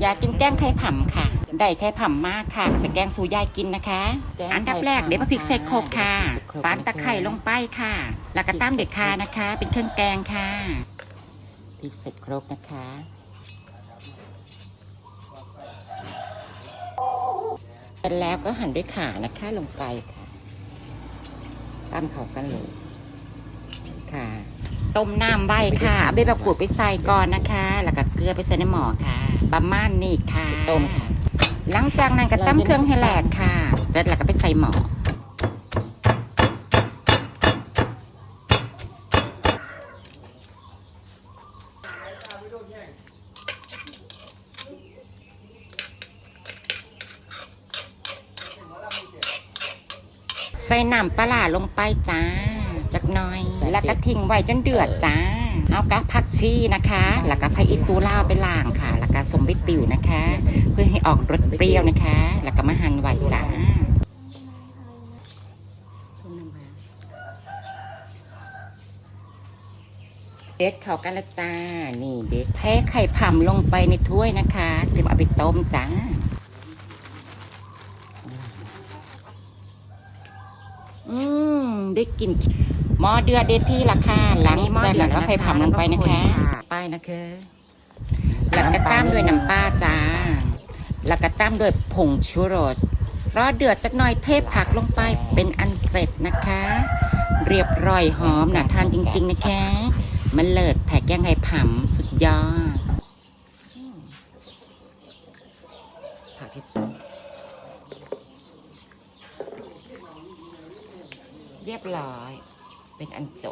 อยากกินแกงไข่ผำค่ะ ได้ไข่ผำมากค่ะก็จะแกงสู่ยายกินนะคะ อันดับแรกเดี๋ยวมาพริกใส่โครกค่ะฝานตะไคร่ลงไปค่ะ แล้วก็ตามเด็ดคานะคะ เป็นเครื่องแกงค่ะพริกใส่โครกนะคะเสร็จแล้วก็หั่นด้วยขานะคะลงไปค่ะตามเขากันเลยค่ะ ต้มน้ำใบค่ะเอาใบมะกรูดไปใส่ก่อนนะคะ แล้วก็เกลือไปใส่ในหม้อค่ะ ประมาณนี้ค่ะ ต้มค่ะ หลังจากนั้นก็ตั้มเครื่องให้แหลกค่ะ เสร็จแล้วก็ไปใส่หม้อ ใส่น้ำปลาร้าลงไปจ้าจัก หน่อย แล้วก็ทิ้งไว้จนเดือดจ้า เอากะผักชีนะคะ แล้วก็ไผ่อิตูลาวไปล้างค่ะ แล้วก็สมใบติวนะคะ เพื่อให้ออกรสเปรี้ยวนะคะ แล้วก็มาหั่นไว้จ้าเด็ดเข้ากันและจ้า นี่เด็ดเทไข่ผำลงไปในถ้วยนะคะเตรียมเอาไปต้มจ้า อืม ได้กลินหม้อเดือดเด็ดที่ราคาหลังจากนั้นก็ไข่ผำลงไปนะคะไปนะคะแล้วก็ตามด้วยน้ำปลาจ้าแล้วก็ตามด้วยผงชูรสรอเดือดจักหน่อยเทผักลงไปเป็นอันเสร็จนะคะ เรียบร้อยหอมน่าทานจริง ๆ นะคะ มันเลิศแถกแกงไข่ผำสุดยอดอืมผักที่ เรียบร้อย เป็นอันจบ